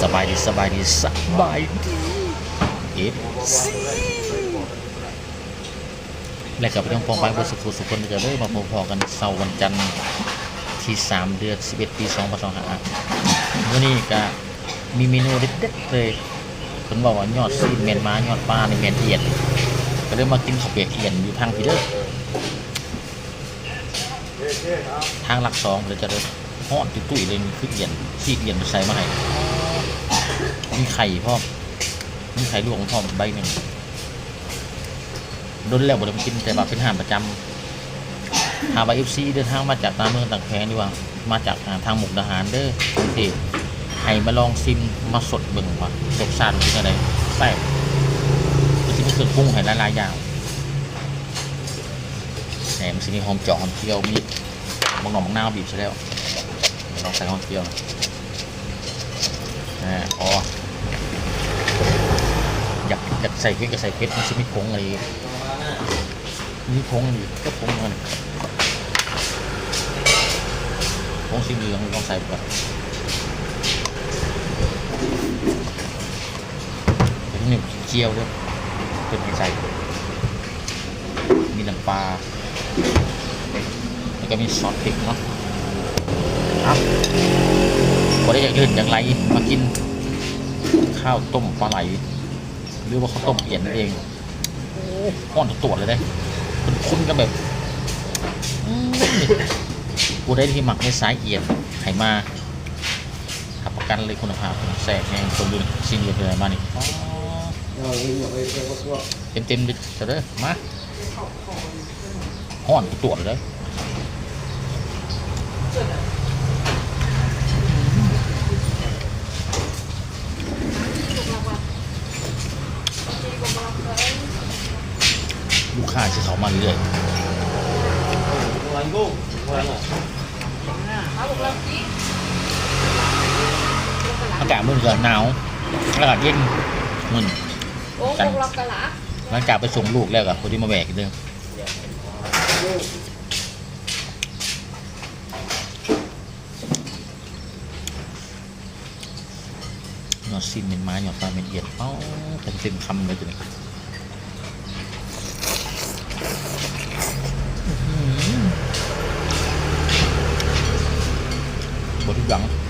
สบายดีสบายดีสบายดีเอฟซีและกับเรื่องปองไปบริสุทธิ์สุขคนจะได้มาพบๆกันเสาร์วันจันทร์ที่ 3 เดือน11 ปี2 5 2 5วันนี้ก็มีเมนูเด็ดๆเลยคนบอกว่ายอดซีเมนม้ายอดปลาในเมนเอียนก็เลยมากินข้าวเปียกเอียนอยู่ทางพีเดอร์ทางหลักสองเลยจะได้ฮอดตุ้ยเลยมีคือเอียนซีดเอียนไปใส่มาให้ มีไข่พร้อมมีไข่ลวกพร้อมใบหนึ่งโดนแล้วบ่ได้กินแต่ว่าเป็นอาหารประจำหาว่าเอฟซีเดินทางมาจากตามเมืองต่างแควนี่ว่า มาจากทางหมุกดาหารเด้อกรุงเทพให้มาลองซิมมาสดเบิ่งว่ารสชาติมันเป็นยังไงแซ่บมันจะมีเครื่องปรุงให้หลายๆอย่างแหนมนสิมีหอมจาะหอมเจียวมีบางหน่อมบางนาวบีบใช่แล้วลองใส่หอมเจียวน่อย อ่าอ๋ออยากอยากใส่เพชรก็ใส่เพชรมันจะมีผงอะไรมีผงอะไรก็ผงเงินผงสีเหลืองลองใส่ก่อนเดี๋ยวนี่เจียวด้วยเป็นใส่มีน้ำปลาแล้วก็มีซอสพริกเนาะครับ พอได้อย่างอื่นอย่างไรมากินข้าวต้มปลาไหล หรือว่าข้าวต้มเอียนนั่นเองโอ้ก้อนตัวเลยได้เป็นคุ้นกันแบบกูได้ที่หมักในสายเอียนไขมาขับประกันเลยคุณภาพแสกแห้งสมบูรณ์สิ่งเดียวเลยมานี่เต็มเต็มๆดิเถอะเด้อมาห้อนตรวจเลย ค้าจะเขามาเรื่อยอากาศมันเก็หนาวอากาศเย็นมันกันหลังจากไปส่งลูกแล้วกับคนที่มาแบกเรื่องหยอดซินเป็นไม้หยอดปลาเป็นเอียดเอ้าเต็มเต็มคำเลยตัวนี้ อื้